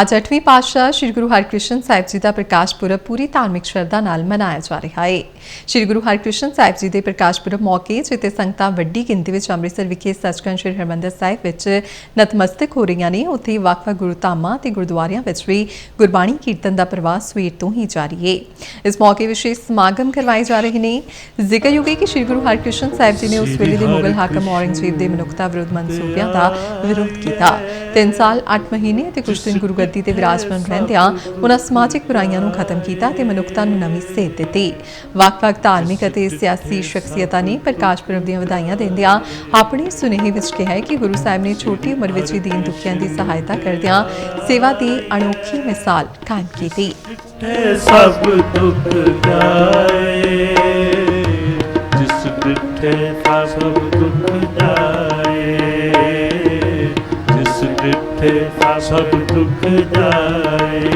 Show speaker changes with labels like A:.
A: ਅੱਜ 8ਵੀਂ ਪਾਤਸ਼ਾਹ ਸ੍ਰੀ ਗੁਰੂ ਹਰਿਕ੍ਰਿਸ਼ਨ ਸਾਹਿਬ ਜੀ ਦਾ ਪ੍ਰਕਾਸ਼ ਪੁਰਬ ਪੂਰੀ ਧਾਰਮਿਕ ਸ਼ਰਧਾ ਨਾਲ ਮਨਾਇਆ ਜਾ ਰਿਹਾ ਹੈ ਸ੍ਰੀ ਗੁਰੂ ਹਰਕ੍ਰਿਸ਼ਨ ਸਾਹਿਬ ਜੀ ਦੇ ਪ੍ਰਕਾਸ਼ ਪੁਰਬ ਮੌਕੇ ਜਿੱਤੇ ਸੰਗਤਾਂ ਵੱਡੀ ਗਿਣਤੀ ਵਿੱਚ ਅੰਮ੍ਰਿਤਸਰ ਵਿਖੇ ਸੱਚਖੰਡ ਸ੍ਰੀ ਹਰਿਮੰਦਰ ਸਾਹਿਬ ਵਿੱਚ ਨਤਮਸਤਕ ਹੋ ਰਹੀਆਂ ਨੇ, ਉੱਥੇ ਵੱਖ-ਵੱਖ ਗੁਰਧਾਮਾਂ ਤੇ ਗੁਰਦੁਆਰਿਆਂ ਵਿੱਚ ਵੀ ਗੁਰਬਾਣੀ ਕੀਰਤਨ ਦਾ ਪ੍ਰਵਾਹ ਸਵੇਰ ਤੋਂ ਹੀ ਜਾਰੀ ਹੈ ਇਸ ਮੌਕੇ ਵਿਸ਼ੇਸ਼ ਸਮਾਗਮ ਕਰਵਾਏ ਜਾ ਰਹੇ ਨੇ। ਜ਼ਿਕਰਯੋਗ ਹੈ ਕਿ ਸ੍ਰੀ ਗੁਰੂ ਹਰਕ੍ਰਿਸ਼ਨ ਸਾਹਿਬ ਜੀ ਨੇ ਉਸ ਵੇਲੇ ਦੇ ਮੁਗਲ ਹਾਕਮ ਔਰੰਗਜ਼ੇਬ ਦੇ ਮਨੁੱਖਤਾ ਵਿਰੁੱਧ ਮਨਸੂਬਿਆਂ ਦਾ ਵਿਰੋਧ ਕੀਤਾ। 3 ਸਾਲ 8 ਮਹੀਨੇ ਅਤੇ ਕੁਝ ਦਿਨ ਗੁਰਗੱਦੀ ਤੇ ਵਿਰਾਜਮਾਨ ਰਹਿੰਦਿਆਂ ਉਹਨਾਂ ਸਮਾਜਿਕ ਬੁਰਾਈਆਂ ਨੂੰ ਖਤਮ ਕੀਤਾ ਤੇ ਮਨੁੱਖਤਾ ਨੂੰ ਨਵੀਂ ਸੇਧ ਦਿੱਤੀ। ਵੱਖ-ਵੱਖ ਧਾਰਮਿਕ ਅਤੇ ਸਿਆਸੀ ਸ਼ਖਸੀਅਤਾਂ ਨੇ ਪ੍ਰਕਾਸ਼ ਪੁਰਬ ਦੀਆਂ ਵਧਾਈਆਂ ਦਿੰਦਿਆਂ ਆਪਣੇ ਸੁਨੇਹੇ ਵਿੱਚ ਕਿਹਾ ਹੈ ਕਿ ਗੁਰੂ ਸਾਹਿਬ ਨੇ ਛੋਟੀ ਉਮਰ ਵਿੱਚ ਹੀ ਦੀਨ ਦੁਖੀਆਂ ਦੀ ਸਹਾਇਤਾ ਕਰਦਿਆਂ ਸੇਵਾ ਦੀ ਅਨੋਖੀ ਮਿਸਾਲ ਕਾਇਮ ਕੀਤੀ।
B: ਸਭ ਦੁੱਖ ਜਾਏ? ਜਿਸ ਡਿਠੇ ਸਭ ਦੁੱਖ ਜਾਏ ਸਭ ਦੁੱਖ ਜਾਏ।